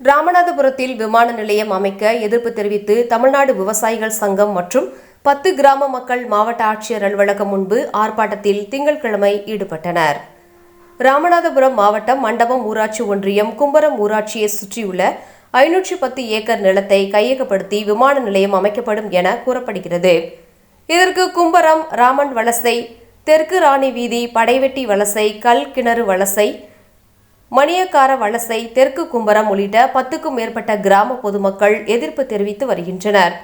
ராமநாதபுரத்தில் விமான நிலையம் அமைக்க எதிர்ப்பு தெரிவித்து தமிழ்நாடு விவசாயிகள் சங்கம் மற்றும் பத்து கிராம மக்கள் மாவட்ட ஆட்சியர் அலுவலகம் முன்பு ஆர்ப்பாட்டத்தில் திங்கட்கிழமை ஈடுபட்டனர். ராமநாதபுரம் மாவட்டம் மண்டபம் ஊராட்சி ஒன்றியம் கும்பரம் ஊராட்சியை சுற்றியுள்ள ஐநூற்றி பத்து ஏக்கர் நிலத்தை கையகப்படுத்தி விமான நிலையம் அமைக்கப்படும் என கூறப்படுகிறது. இதற்கு கும்பரம் ராமன் வலசை தெற்கு ராணி வீதி படைவெட்டி வலசை கல் கிணறு வலசை மணியக்கார வலசை தெற்கு கும்பரம் உள்ளிட்ட பத்துக்கும் மேற்பட்ட கிராம பொதுமக்கள் எதிர்ப்பு தெரிவித்து வருகின்றனர்.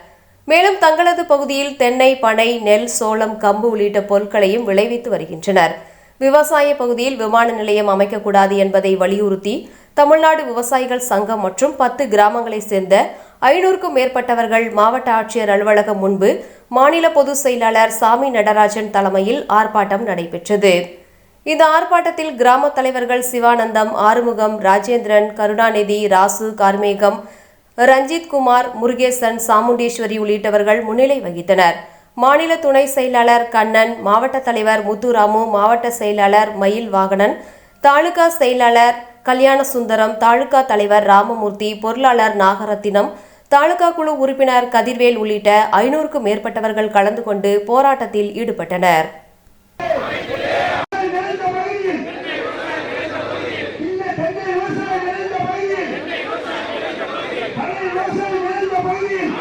மேலும் தங்களது பகுதியில் தென்னை பனை நெல் சோளம் கம்பு உள்ளிட்ட பொருட்களையும் விளைவித்து வருகின்றனர். விவசாய பகுதியில் விமான நிலையம் அமைக்கக்கூடாது என்பதை வலியுறுத்தி தமிழ்நாடு விவசாயிகள் சங்கம் மற்றும் பத்து கிராமங்களைச் சேர்ந்த ஐநூறுக்கும் மேற்பட்டவர்கள் மாவட்ட ஆட்சியர் அலுவலகம் முன்பு மாநில பொதுச் செயலாளர் சாமி நடராஜன் தலைமையில் ஆர்ப்பாட்டம் நடைபெற்றது. இந்த ஆர்ப்பாட்டத்தில் கிராம தலைவர்கள் சிவானந்தம் ஆறுமுகம் ராஜேந்திரன் கருணாநிதி ராசு கார்மேகம் ரஞ்சித் குமார் முருகேசன் சாமுண்டீஸ்வரி உள்ளிட்டவர்கள் முன்னிலை வகித்தனர். மாநில துணை செயலாளர் கண்ணன் மாவட்ட தலைவர் முத்துராமு மாவட்ட செயலாளர் மயில் வாகனன் தாலுகா செயலாளர் கல்யாண சுந்தரம் தாலுகா தலைவர் ராமமூர்த்தி பொருளாளர் நாகரத்தினம் தாலுகா குழு உறுப்பினர் கதிர்வேல் உள்ளிட்ட ஐநூறுக்கும் மேற்பட்டவர்கள் கலந்து கொண்டு போராட்டத்தில் ஈடுபட்டனர். அரசு உயர்ந்த பகுதியில்